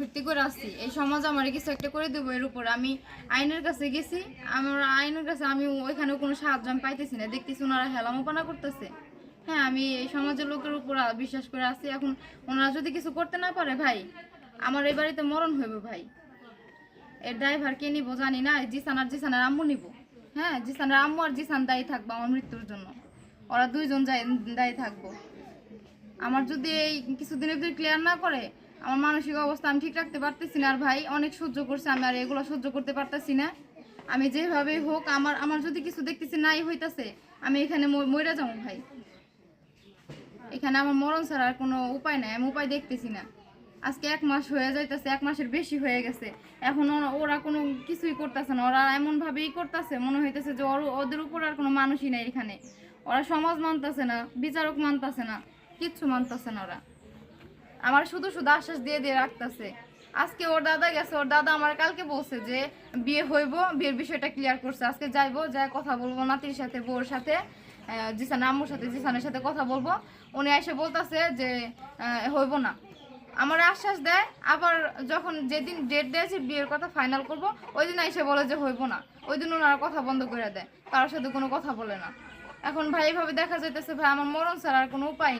ভিত্তি করে আসছি এই সমাজ আমার কিছু একটা করে দেবো এর উপর। আমি আইনের কাছে গেছি। আমার আইনের কাছে আমি ওইখানে কোনো সাহায্য আমি পাইতেছি না। দেখতেছি ওনারা হেলামোপানা করতেছে। হ্যাঁ আমি এই সমাজের লোকের উপর বিশ্বাস করে আসছি এখন ওনারা যদি কিছু করতে না পারে ভাই, আমার এই বাড়িতে মরণ হইবে ভাই। এর ড্রাইভার কে নিবো জানি না। জিসান আর জিসানের আম্মু নিবো। হ্যাঁ জিসানের আম্মু আর জিসান দায়ী থাকব আমার মৃত্যুর জন্য। ওরা দুইজন দায়ী থাকব। আমার যদি এই কিছুদিনের ভিতরে ক্লিয়ার না করে আমার মানসিক অবস্থা আমি ঠিক রাখতে পারতেছি না আর ভাই, অনেক সহ্য করছে আমি আর এগুলো সহ্য করতে পারতেছি না। আমি যেভাবে হোক আমার আমার যদি কিছু দেখতেছি নাই হইতাছে, আমি এখানে ম- মইরা যাব ভাই। এখানে আমার মরণ ছাড়া আর কোনো উপায় নাই, আমি উপায় দেখতেছি না। আজকে এক মাস হয়ে যাইতেছে, এক মাসের বেশি হয়ে গেছে। এখন ওরা- কোনো কিছুই করতেছে না, ওরা এমন ভাবেই করতেছে, মনে হইতেছে যে ওর- ওদের উপর আর কোনো মানুষই নাই এখানে। ওরা সমাজ মানতেছে না, বিচারক মানতেছে না, কিচ্ছু মানতেছে না ওরা। আমার শুধু শুধু আশ্বাস দিয়ে দিয়ে রাখতেছে। আজকে ওর দাদা গেছে, ওর দাদা আমার কালকে বলছে যে বিয়ে হইব, বিয়ের বিষয়টা ক্লিয়ার করছে। আজকে যাইবো যাই কথা বলব নাতির সাথে, বউর সাথে জিসান আম্মুর সাথে, জিসানের সাথে কথা বলব। উনি এসে বলতেছে যে হইব না। আমার আশ্বাস দেয়, আবার যখন যেদিন ডেট দিয়েছে বিয়ের কথা ফাইনাল করব, ওই দিন এসে বলে যে হইব না। ওই দিন ওনারা কথা বন্ধ করে দেয়, কারোর সাথে কোনো কথা বলে না। এখন ভাই এইভাবে দেখা যাইতেছে ভাই, আমার মরণ ছাড়া আর কোনো উপায়